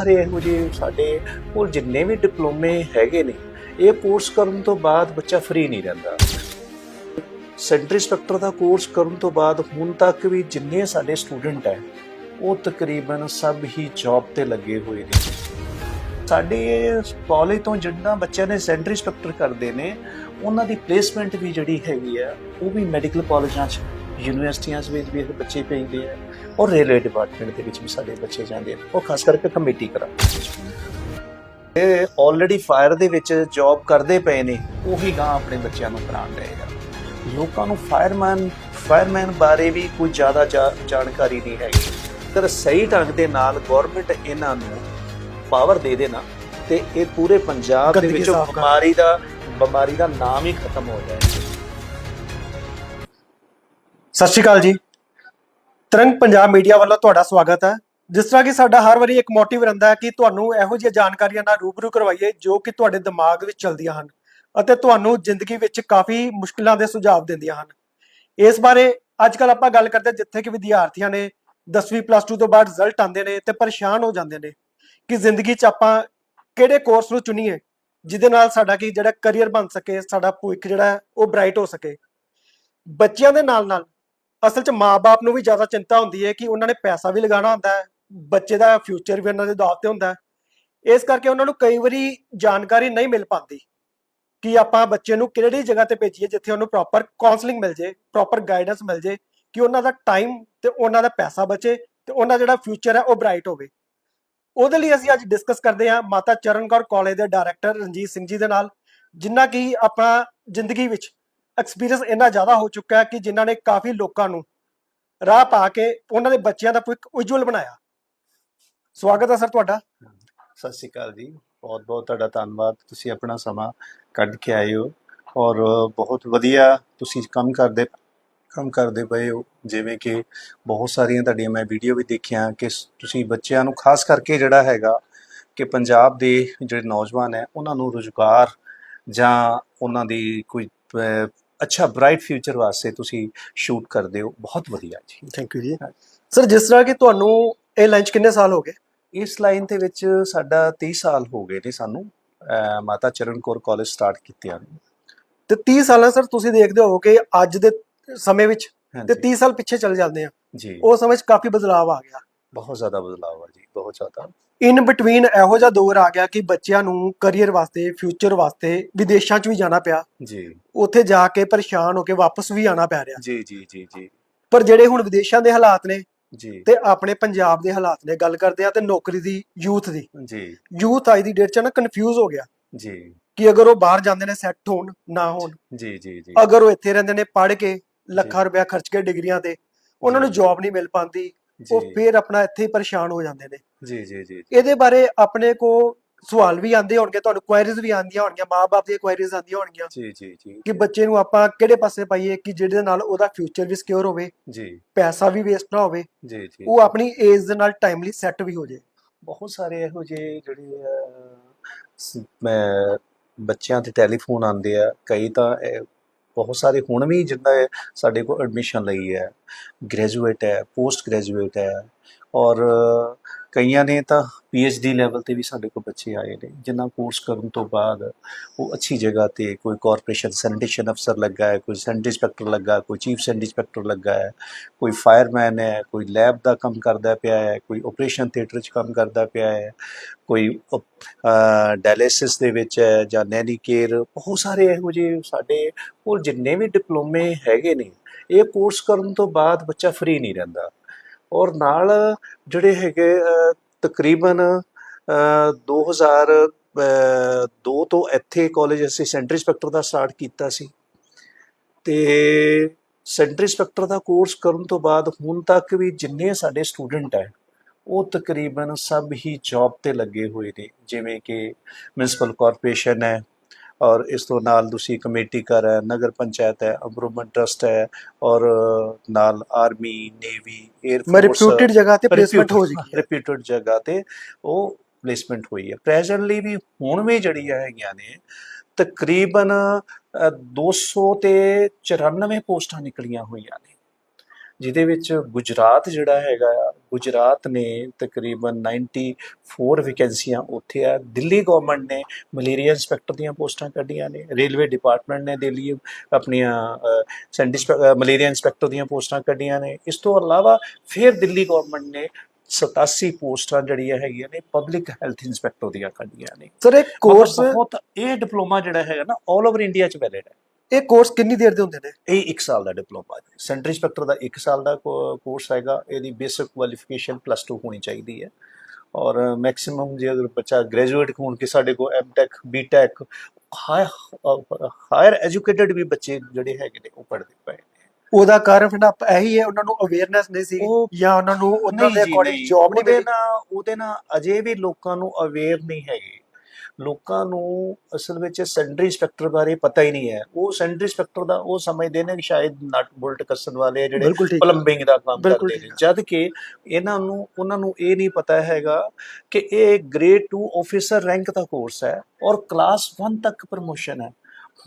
ਸਾਰੇ ਇਹੋ ਜਿਹੇ ਸਾਡੇ ਕੋਲ ਜਿੰਨੇ ਵੀ ਡਿਪਲੋਮੇ ਹੈਗੇ ਨੇ, ਇਹ ਕੋਰਸ ਕਰਨ ਤੋਂ ਬਾਅਦ ਬੱਚਾ ਫ੍ਰੀ ਨਹੀਂ ਰਹਿੰਦਾ। ਸੈਂਟਰ ਇੰਸਪੈਕਟਰ ਦਾ ਕੋਰਸ ਕਰਨ ਤੋਂ ਬਾਅਦ ਹੁਣ ਤੱਕ ਵੀ ਜਿੰਨੇ ਸਾਡੇ ਸਟੂਡੈਂਟ ਹੈ, ਉਹ ਤਕਰੀਬਨ ਸਭ ਹੀ ਜੌਬ ਤੇ ਲੱਗੇ ਹੋਏ ਨੇ। ਸਾਡੇ ਕਾਲਜ ਤੋਂ ਜਿੰਨਾ ਬੱਚਿਆਂ ਨੇ ਸੈਂਟਰ ਇੰਸਪੈਕਟਰ ਕਰਦੇ ਨੇ, ਉਹਨਾਂ ਦੀ ਪਲੇਸਮੈਂਟ ਵੀ ਜਿਹੜੀ ਹੈਗੀ ਆ, ਉਹ ਵੀ ਮੈਡੀਕਲ ਕਾਲਜਾਂ 'ਚ ਯੂਨੀਵਰਸਿਟੀਆਂ ਵਿੱਚ ਵੀ ਇਹ ਬੱਚੇ ਭੇਜਦੇ ਆ। ਔਰ ਰੇਲਵੇ ਡਿਪਾਰਟਮੈਂਟ ਦੇ ਵਿੱਚ ਵੀ ਸਾਡੇ ਬੱਚੇ ਜਾਂਦੇ ਆ। ਉਹ ਖਾਸ ਕਰਕੇ ਕਮੇਟੀ ਕਰਾ। ਇਹ ਆਲਰੇਡੀ ਫਾਇਰ ਦੇ ਵਿੱਚ ਜੌਬ ਕਰਦੇ ਪਏ ਨੇ ਉਹੀ ਗਾਂ ਆਪਣੇ ਬੱਚਿਆਂ ਨੂੰ ਪੜਾਉਣ ਰਹੇ ਆ। ਲੋਕਾਂ ਨੂੰ ਫਾਇਰਮੈਨ ਫਾਇਰਮੈਨ ਬਾਰੇ ਵੀ ਕੋਈ ਜ਼ਿਆਦਾ ਜਾਣਕਾਰੀ ਨਹੀਂ ਹੈਗੀ। ਅਗਰ ਸਹੀ ਢੰਗ ਦੇ ਨਾਲ ਗਵਰਨਮੈਂਟ ਇਹਨਾਂ ਨੂੰ ਪਾਵਰ ਦੇ ਦੇਣਾ ਤੇ ਇਹ ਪੂਰੇ ਪੰਜਾਬ ਦੇ ਵਿੱਚੋਂ ਬਿਮਾਰੀ ਦਾ ਬਿਮਾਰੀ ਦਾ ਨਾਮ ਹੀ ਖਤਮ ਹੋ ਜਾਏ। ਸਤਿ ਸ਼੍ਰੀ ਅਕਾਲ ਜੀ। ਤਰੰਗ ਪੰਜਾਬ ਮੀਡੀਆ ਵੱਲੋਂ ਤੁਹਾਡਾ ਸਵਾਗਤ ਹੈ। ਜਿਸ ਤਰ੍ਹਾਂ ਕਿ ਸਾਡਾ ਹਰ ਵਾਰੀ ਇੱਕ ਮੋਟਿਵ ਰਹਿੰਦਾ ਹੈ ਕਿ ਤੁਹਾਨੂੰ ਇਹੋ ਜਿਹੀਆਂ ਜਾਣਕਾਰੀਆਂ ਨਾਲ ਰੂਬਰੂ ਕਰਵਾਈਏ ਜੋ ਕਿ ਤੁਹਾਡੇ ਦਿਮਾਗ ਵਿੱਚ ਚਲਦੀਆਂ ਹਨ ਅਤੇ ਤੁਹਾਨੂੰ ਜ਼ਿੰਦਗੀ ਵਿੱਚ ਕਾਫੀ ਮੁਸ਼ਕਲਾਂ ਦੇ ਸੁਝਾਅ ਦਿੰਦੀਆਂ ਹਨ। ਇਸ ਬਾਰੇ ਅੱਜ ਕੱਲ ਆਪਾਂ ਗੱਲ ਕਰਦੇ ਜਿੱਥੇ ਕਿ ਵਿਦਿਆਰਥੀਆਂ ਨੇ 10ਵੀਂ ਪਲੱਸ 2 ਤੋਂ ਬਾਅਦ ਰਿਜ਼ਲਟ ਆਉਂਦੇ ਨੇ ਤੇ ਪਰੇਸ਼ਾਨ ਹੋ ਜਾਂਦੇ ਨੇ ਕਿ ਜ਼ਿੰਦਗੀ 'ਚ ਆਪਾਂ ਕਿਹੜੇ ਕੋਰਸ ਨੂੰ ਚੁਣੀਏ ਜਿਹਦੇ ਨਾਲ ਸਾਡਾ ਕੀ ਜਿਹੜਾ ਕੈਰੀਅਰ ਬਣ ਸਕੇ, ਸਾਡਾ ਭਵਿੱਖ ਜਿਹੜਾ ਉਹ ਬ੍ਰਾਈਟ ਹੋ ਸਕੇ। ਬੱਚਿਆਂ ਦੇ ਨਾਲ ਨਾਲ ਅਸਲ 'ਚ ਮਾਪੇ ਨੂੰ ਵੀ ਜ਼ਿਆਦਾ ਚਿੰਤਾ ਹੁੰਦੀ ਹੈ ਕਿ ਉਹਨਾਂ ਨੇ ਪੈਸਾ ਵੀ ਲਗਾਉਣਾ ਹੁੰਦਾ ਹੈ, ਬੱਚੇ ਦਾ ਫਿਊਚਰ ਵੀ ਉਹਨਾਂ ਦੇ ਦਾਅ ਤੇ ਹੁੰਦਾ ਹੈ। ਇਸ ਕਰਕੇ ਉਹਨਾਂ ਨੂੰ ਕਈ ਵਾਰੀ ਜਾਣਕਾਰੀ ਨਹੀਂ ਮਿਲ ਪਾਉਂਦੀ ਕਿ ਆਪਾਂ ਬੱਚੇ ਨੂੰ ਕਿਹੜੀ ਜਗ੍ਹਾ ਤੇ ਭੇਜੀਏ ਜਿੱਥੇ ਉਹਨੂੰ ਪ੍ਰੋਪਰ ਕਾਉਂਸਲਿੰਗ ਮਿਲ ਜੇ ਪ੍ਰੋਪਰ ਗਾਈਡੈਂਸ ਮਿਲ ਜੇ, ਕਿ ਉਹਨਾਂ ਦਾ ਟਾਈਮ ਤੇ ਉਹਨਾਂ ਦਾ ਪੈਸਾ ਬਚੇ ਤੇ ਉਹਨਾਂ ਜਿਹੜਾ ਫਿਊਚਰ ਹੈ ਉਹ ਬ੍ਰਾਈਟ ਹੋਵੇ। ਉਹਦੇ ਲਈ ਅਸੀਂ ਅੱਜ ਡਿਸਕਸ ਕਰਦੇ ਹਾਂ ਮਾਤਾ ਚਰਨ ਕੌਰ ਕਾਲਜ ਦੇ ਡਾਇਰੈਕਟਰ ਰਣਜੀਤ ਸਿੰਘ ਜੀ ਦੇ ਨਾਲ ਜਿਨ੍ਹਾਂ ਕਿ ਆਪਣਾ ਜ਼ਿੰਦਗੀ ਵਿੱਚ ਐਕਸਪੀਰੀਅੰਸ ਇੰਨਾ ਜ਼ਿਆਦਾ ਹੋ ਚੁੱਕਾ ਹੈ ਕਿ ਜਿਨ੍ਹਾਂ ਨੇ ਕਾਫੀ ਲੋਕਾਂ ਨੂੰ ਰਾਹ ਪਾ ਕੇ ਉਹਨਾਂ ਦੇ ਬੱਚਿਆਂ ਦਾ ਇੱਕ ਉਜਵਲ ਬਣਾਇਆ। ਸਵਾਗਤ ਹੈ ਸਰ ਤੁਹਾਡਾ। ਸਤਿ ਸ਼੍ਰੀ ਅਕਾਲ ਜੀ। ਬਹੁਤ ਬਹੁਤ ਤੁਹਾਡਾ ਧੰਨਵਾਦ। ਤੁਸੀਂ ਆਪਣਾ ਸਮਾਂ ਕੱਢ ਕੇ ਆਏ ਹੋ ਔਰ ਬਹੁਤ ਵਧੀਆ ਤੁਸੀਂ ਕੰਮ ਕਰਦੇ ਕੰਮ ਕਰਦੇ ਪਏ ਹੋ। ਜਿਵੇਂ ਕਿ ਬਹੁਤ ਸਾਰੀਆਂ ਤੁਹਾਡੀਆਂ ਮੈਂ ਵੀਡੀਓ ਵੀ ਦੇਖੀਆਂ ਕਿ ਤੁਸੀਂ ਬੱਚਿਆਂ ਨੂੰ ਖਾਸ ਕਰਕੇ ਜਿਹੜਾ ਹੈਗਾ ਕਿ ਪੰਜਾਬ ਦੇ ਜਿਹੜੇ ਨੌਜਵਾਨ ਹੈ, ਉਹਨਾਂ ਨੂੰ ਰੁਜ਼ਗਾਰ ਜਾਂ ਉਹਨਾਂ ਦੀ ਕੋਈ ਅੱਛਾ ਬ੍ਰਾਈਟ ਫਿਊਚਰ ਵਾਸਤੇ ਤੁਸੀਂ ਸ਼ੂਟ ਕਰਦੇ ਹੋ। ਬਹੁਤ ਵਧੀਆ ਜੀ। ਥੈਂਕ ਯੂ ਜੀ। ਸਰ ਜਿਸ ਤਰ੍ਹਾਂ ਕਿ ਤੁਹਾਨੂੰ ਇਹ ਲੰਚ ਕਿੰਨੇ ਸਾਲ ਹੋ ਗਏ? ਇਸ ਲਾਈਨ ਦੇ ਵਿੱਚ ਸਾਡਾ 30 ਸਾਲ ਹੋ ਗਏ ਨੇ ਸਾਨੂੰ। ਮਾਤਾ ਚਰਨ ਕੌਰ ਕਾਲਜ ਸਟਾਰਟ ਕੀਤਿਆਂ ਨੂੰ। ਤੇ 30 ਸਾਲਾਂ ਸਰ ਤੁਸੀਂ ਦੇਖਦੇ ਹੋ ਕਿ ਅੱਜ ਦੇ ਸਮੇਂ ਵਿੱਚ ਤੇ ਹਾਂਜੀ। 30 ਸਾਲ ਪਿੱਛੇ ਚਲੇ ਜਾਂਦੇ ਆ। ਜੀ। ਉਸ ਸਮੇਂ 'ਚ ਕਾਫੀ ਬਦਲਾਅ ਆ ਗਿਆ। ਬਹੁਤ ਜ਼ਿਆਦਾ ਬਦਲਾਅ ਆ ਜੀ ਬਹੁਤ ਜ਼ਿਆਦਾ। ਇਨ ਬਿਟਵੀਨ ਇਹੋ ਜਿਹਾ ਦੌਰ ਆ ਗਿਆ ਕਿ ਬੱਚਿਆਂ ਨੂੰ ਕੈਰੀਅਰ ਵਾਸਤੇ ਫਿਊਚਰ ਵਾਸਤੇ ਵਿਦੇਸ਼ਾਂ 'ਚ ਵੀ ਜਾਣਾ ਪਿਆ। ਜੀ। ਉੱਥੇ ਜਾ ਕੇ ਪਰੇਸ਼ਾਨ ਹੋ ਕੇ ਵਾਪਸ ਵੀ ਆਣਾ ਪੈ ਰਿਹਾ। ਜੀ ਜੀ ਜੀ ਜੀ। ਪਰ ਜਿਹੜੇ ਹੁਣ ਵਿਦੇਸ਼ਾਂ ਦੇ ਹਾਲਾਤ ਨੇ ਜੀ। ਤੇ ਆਪਣੇ ਪੰਜਾਬ ਦੇ ਹਾਲਾਤ ਨੇ ਗੱਲ ਕਰਦੇ ਆ ਤੇ ਨੌਕਰੀ ਦੀ ਯੂਥ ਦੀ। ਜੀ। ਯੂਥ ਅੱਜ ਦੀ ਡੇਟ 'ਚ ਨਾ ਕਨਫਿਊਜ਼ ਹੋ ਗਿਆ। ਜੀ। ਕਿ ਅਗਰ ਉਹ ਬਾਹਰ ਜਾਂਦੇ ਨੇ ਸੈੱਟ ਹੋਣ ਨਾ ਹੋਣ। ਜੀ ਜੀ ਜੀ। ਅਗਰ ਉਹ ਇੱਥੇ ਰਹਿੰਦੇ ਨੇ ਪੜ੍ਹ ਕੇ ਲੱਖਾਂ ਰੁਪਇਆ ਖਰਚ ਕੇ ਡਿਗਰੀਆਂ ਤੇ ਉਹਨਾਂ ਨੂੰ। ਜੌਬ ਨਹੀਂ ਮਿਲ ਪਾਉਂਦੀ ਉਹ ਜੀ। ਫੇਰ ਆਪਣਾ ਇੱਥੇ ਹੀ ਪਰੇਸ਼ਾਨ ਹੋ ਜਾਂਦੇ ਨੇ। ਜੀ ਜੀ ਜੀ ਇਹਦੇ ਬਾਰੇ ਆਪਣੇ ਕੋ ਸਵਾਲ ਵੀ ਆਉਂਦੇ ਹੋਣਗੇ ਤੁਹਾਨੂੰ ਕੁਐਰੀਜ਼ ਵੀ ਆਉਂਦੀਆਂ ਹੋਣਗੀਆਂ ਮਾਪੇ ਦੀਆਂ ਕੁਐਰੀਜ਼ ਆਉਂਦੀਆਂ ਹੋਣਗੀਆਂ ਜੀ ਜੀ ਜੀ ਕਿ ਬੱਚੇ ਨੂੰ ਆਪਾਂ ਕਿਹੜੇ ਪਾਸੇ ਪਾਈਏ ਕਿ ਜਿਹਦੇ ਨਾਲ ਉਹਦਾ ਫਿਊਚਰ ਵੀ ਸਿਕਿਉਰ ਹੋਵੇ ਜੀ। ਪੈਸਾ ਵੀ ਵੇਸਟ ਨਾ ਹੋਵੇ ਜੀ ਜੀ। ਉਹ ਆਪਣੀ ਏਜ ਦੇ ਨਾਲ ਟਾਈਮਲੀ ਸੈੱਟ ਵੀ ਹੋ ਜਾਏ। ਬਹੁਤ ਸਾਰੇ ਇਹੋ ਜਿਹੇ ਜਿਹੜੇ ਮੈਂ ਬੱਚਿਆਂ ਦੇ ਟੈਲੀਫੋਨ ਆਉਂਦੇ ਆ ਕਈ ਤਾਂ ਬਹੁਤ ਸਾਰੇ ਹੁਣ ਵੀ ਜਿੰਨਾ ਸਾਡੇ ਕੋਲ ਐਡਮਿਸ਼ਨ ਲਈ ਹੈ ਗ੍ਰੈਜੂਏਟ ਹੈ ਪੋਸਟ ਗ੍ਰੈਜੂਏਟ ਹੈ ਔਰ ਕਈਆਂ ਨੇ ਤਾਂ ਡੀ ਲੈਵਲ ਤੇ ਵੀ ਸਾਡੇ ਕੋਲ ਬੱਚੇ ਆਏ ਨੇ, ਜਿਨ੍ਹਾਂ ਕੋਰਸ ਕਰਨ ਤੋਂ ਬਾਅਦ ਉਹ ਅੱਛੀ ਜਗ੍ਹਾ ਤੇ ਕੋਈ ਕਾਰਪੋਰੇਸ਼ਨ ਸੈਨੀਟੇਸ਼ਨ ਅਫਸਰ ਲੱਗਾ ਹੈ, ਕੋਈ ਸੈਨਿਟਰੀ ਇੰਸਪੈਕਟਰ ਲੱਗਾ, ਕੋਈ ਚੀਫ ਸੈਨਿਟਰੀ ਇੰਸਪੈਕਟਰ ਲੱਗਾ ਹੈ, ਕੋਈ ਫਾਇਰਮੈਨ ਹੈ, ਕੋਈ ਲੈਬ ਦਾ ਕੰਮ ਕਰਦਾ ਪਿਆ ਹੈ, ਕੋਈ ਆਪਰੇਸ਼ਨ ਥੀਏਟਰ 'ਚ ਕੰਮ ਕਰਦਾ ਪਿਆ ਹੈ, ਕੋਈ ਡਾਇਲਿਸਿਸ ਦੇ ਵਿੱਚ ਹੈ ਜਾਂ ਨੈਨੀ ਕੇਅਰ ਬਹੁਤ ਸਾਰੇ ਇਹੋ ਜਿਹੇ ਸਾਡੇ ਕੋਲ ਜਿੰਨੇ ਵੀ ਡਿਪਲੋਮੇ ਹੈਗੇ ਨੇ, ਇਹ ਕੋਰਸ ਕਰਨ ਤੋਂ ਬਾਅਦ ਬੱਚਾ ਫ੍ਰੀ ਨਹੀਂ ਰਹਿੰਦਾ। ਔਰ ਨਾਲ ਜਿਹੜੇ ਹੈਗੇ ਅਹ, ਤਕਰੀਬਨ ਅਹ, 2002 ਤੋਂ ਇੱਥੇ ਕਾਲਜ ਅਸੀਂ ਸੈਂਟਰ ਇੰਸਪੈਕਟਰ ਦਾ ਸਟਾਰਟ ਕੀਤਾ ਸੀ। ਤੇ ਸੈਂਟਰ ਇੰਸਪੈਕਟਰ ਦਾ ਕੋਰਸ ਕਰਨ ਤੋਂ ਬਾਅਦ ਹੁਣ ਤੱਕ ਵੀ ਜਿੰਨੇ ਸਾਡੇ ਸਟੂਡੈਂਟ ਹੈ ਉਹ ਤਕਰੀਬਨ ਸਭ ਹੀ ਜੌਬ ਤੇ ਲੱਗੇ ਹੋਏ ਨੇ। ਜਿਵੇਂ ਕਿ ਮਿਊਨਿਸਪਲ ਕਾਰਪੋਰੇਸ਼ਨ ਹੈ ਔਰ ਇਸ ਤੋਂ ਨਾਲ ਤੁਸੀਂ ਕਮੇਟੀ ਕਰ ਹੈ ਨਗਰ ਪੰਚਾਇਤ ਹੈ ਇੰਪਰੂਵਮੈਂਟ ਟਰਸਟ ਹੈ ਔਰ ਨਾਲ ਆਰਮੀ ਨੇਵੀ 에ਅਰ ਮੈਂ ਰਿਪਿਊਟਡ ਜਗ੍ਹਾ ਤੇ ਪਲੇਸਮੈਂਟ ਹੋ ਜਾਏਗੀ ਰਿਪਿਊਟਡ ਜਗ੍ਹਾ ਤੇ ਉਹ ਪਲੇਸਮੈਂਟ ਹੋਈ ਹੈ। ਪ੍ਰੈਜ਼ੈਂਟਲੀ ਵੀ ਹੁਣ ਵੀ ਜਿਹੜੀਆਂ ਹੈਗੀਆਂ ਨੇ ਤਕਰੀਬਨ ਅ, 200 ਤੇ 94 ਪੋਸਟਾਂ ਨਿਕਲੀਆਂ ਹੋਈਆਂ ਨੇ। ਜਿਹਦੇ ਵਿੱਚ ਗੁਜਰਾਤ ਜਿਹੜਾ ਹੈਗਾ ਆ ਗੁਜਰਾਤ ਨੇ ਤਕਰੀਬਨ 94 ਵੈਕੈਂਸੀਆਂ ਉੱਥੇ ਆ। ਦਿੱਲੀ ਗਵਰਨਮੈਂਟ ਨੇ ਮਲੇਰੀਆ ਇੰਸਪੈਕਟਰ ਦੀਆਂ ਪੋਸਟਾਂ ਕੱਢੀਆਂ ਨੇ। ਰੇਲਵੇ ਡਿਪਾਰਟਮੈਂਟ ਨੇ ਦਿੱਲੀ ਆਪਣੀਆਂ ਸੈਂਟਿਸਟ ਮਲੇਰੀਆ ਇੰਸਪੈਕਟਰ ਦੀਆਂ ਪੋਸਟਾਂ ਕੱਢੀਆਂ ਨੇ। ਇਸ ਤੋਂ ਇਲਾਵਾ ਫਿਰ ਦਿੱਲੀ ਗਵਰਨਮੈਂਟ ਨੇ 87 ਪੋਸਟਾਂ ਜਿਹੜੀਆਂ ਹੈਗੀਆਂ ਨੇ ਪਬਲਿਕ ਹੈਲਥ ਇੰਸਪੈਕਟਰ ਦੀਆਂ ਕੱਢੀਆਂ ਨੇ। ਸਰ ਇਹ ਕੋਰਸ ਬਹੁਤ ਇਹ ਡਿਪਲੋਮਾ ਜਿਹੜਾ ਹੈਗਾ ਨਾ 올 ਓਵਰ ਇੰਡੀਆ ਚ ਵੈਲਿਡ ਹੈ। ਇਹ ਕੋਰਸ ਕਿੰਨੀ ਦੇਰ ਦੇ ਹੁੰਦੇ ਨੇ? ਇਹ 1 ਸਾਲ ਦਾ ਡਿਪਲੋਮਾ ਹੈ। ਸੈਂਟਰ ਇੰਸਪੈਕਟਰ ਦਾ 1 ਸਾਲ ਦਾ ਕੋਰਸ ਹੈਗਾ। ਇਹਦੀ ਬੇਸਿਕ ਕੁਆਲੀਫਿਕੇਸ਼ਨ ਪਲੱਸ 2 ਹੋਣੀ ਚਾਹੀਦੀ ਹੈ। ਔਰ ਮੈਕਸਿਮਮ ਜੇ ਅਗਰ ਬੱਚਾ ਗ੍ਰੈਜੂਏਟ ਹੋਣ ਕਿ ਸਾਡੇ ਕੋਲ ਐਮਟੈਕ ਬੀਟੈਕ ਹਾਇਰ ਐਜੂਕੇਟਿਡ ਵੀ ਬੱਚੇ ਜਿਹੜੇ ਹੈਗੇ ਨੇ ਉਹ ਪੜ੍ਹਦੇ ਪਏ ਨੇ। ਉਹਦਾ ਕਾਰਨ ਫਿਰ ਆਪ ਇਹੀ ਹੈ ਉਹਨਾਂ ਨੂੰ ਅਵੇਅਰਨੈਸ ਨਹੀਂ ਸੀ ਜਾਂ ਉਹਨਾਂ ਨੂੰ ਉਹਨਾਂ ਦੇ ਜੀ, ਅਕੋਰਡਿੰਗ ਜੌਬ ਨਹੀਂ ਮਿਲੀ। ਉਹਦੇ ਨਾਲ ਅਜੇ ਵੀ ਲੋਕਾਂ ਨੂੰ ਅਵੇਅਰ ਨਹੀਂ ਹੈਗੇ। ਲੋਕਾਂ ਨੂੰ ਅਸਲ ਵਿੱਚ ਸੈਂਟਰੀ ਇੰਸਪੈਕਟਰ ਬਾਰੇ ਪਤਾ ਹੀ ਨਹੀਂ ਹੈ। ਉਹ ਸੈਂਟਰੀ ਇੰਸਪੈਕਟਰ ਦਾ ਉਹ ਸਮਝਦੇ ਨੇ ਕਿ ਸ਼ਾਇਦ ਨਟ ਬੋਲਟ ਕੱਸਣ ਵਾਲੇ ਆ ਜਿਹੜੇ ਪਲੰਬਿੰਗ ਦਾ ਕੰਮ ਕਰਦੇ ਨੇ। ਜਦ ਕਿ ਇਹਨਾਂ ਨੂੰ ਉਹਨਾਂ ਨੂੰ ਇਹ ਨਹੀਂ ਪਤਾ ਹੈਗਾ ਕਿ ਇਹ ਗ੍ਰੇਡ 2 ਆਫੀਸਰ ਰੈਂਕ ਦਾ ਕੋਰਸ ਹੈ ਔਰ ਕਲਾਸ 1 ਤੱਕ ਪ੍ਰਮੋਸ਼ਨ ਹੈ।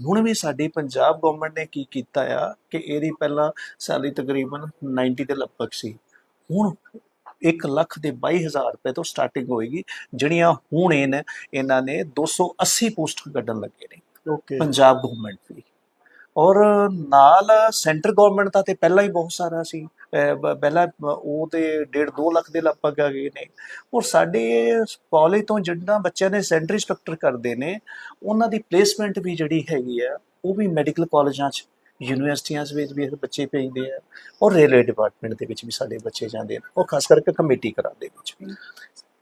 ਹੁਣ ਵੀ ਸਾਡੀ ਪੰਜਾਬ ਗਵਰਨਮੈਂਟ ਨੇ ਕੀ ਕੀਤਾ ਆ ਕਿ ਇਹਦੀ ਪਹਿਲਾਂ ਸੈਲਰੀ ਤਕਰੀਬਨ 90 ਦੇ ਲਗਭਗ ਸੀ। ਹੁਣ 1 ਲੱਖ ਦੇ 22000 ਰੁਪਏ ਤੋਂ ਸਟਾਰਟਿੰਗ ਹੋਏਗੀ। ਜਿਹੜੀਆਂ ਹੁਣ ਇਹ ਨੇ ਇਹਨਾਂ ਨੇ 280 ਪੋਸਟ ਕੱਢਣ ਲੱਗੇ ਨੇ। ਓਕੇ ਪੰਜਾਬ ਗਵਰਨਮੈਂਟ ਦੀ ਔਰ ਨਾਲ ਸੈਂਟਰ ਗਵਰਨਮੈਂਟ ਦਾ ਤੇ ਪਹਿਲਾਂ ਹੀ ਬਹੁਤ ਸਾਰਾ ਸੀ। ਪਹਿਲਾਂ ਉਹ ਤੇ 1.5 2 ਲੱਖ ਦੇ ਲਗਭਗ ਆ ਗਏ ਨੇ। ਔਰ ਸਾਡੇ ਕਾਲਜ ਤੋਂ ਜਿੰਨਾ ਬੱਚਿਆਂ ਨੇ ਸੈਂਟਰ ਇੰਸਪੈਕਟਰ ਕਰਦੇ ਨੇ ਉਹਨਾਂ ਦੀ ਪਲੇਸਮੈਂਟ ਵੀ ਜਿਹੜੀ ਹੈਗੀ ਆ ਉਹ ਵੀ ਮੈਡੀਕਲ ਕਾਲਜਾਂ 'ਚ ਯੂਨੀਵਰਸਿਟੀਆਂ ਵਿੱਚ ਵੀ ਬੱਚੇ ਭੇਜਦੇ ਆ, ਔਰ ਰੇਲਵੇ ਡਿਪਾਰਟਮੈਂਟ ਦੇ ਵਿੱਚ ਵੀ ਸਾਡੇ ਬੱਚੇ ਜਾਂਦੇ ਨੇ, ਉਹ ਖਾਸ ਕਰਕੇ ਕਮੇਟੀ ਕਰਾਂ ਦੇ ਵਿੱਚ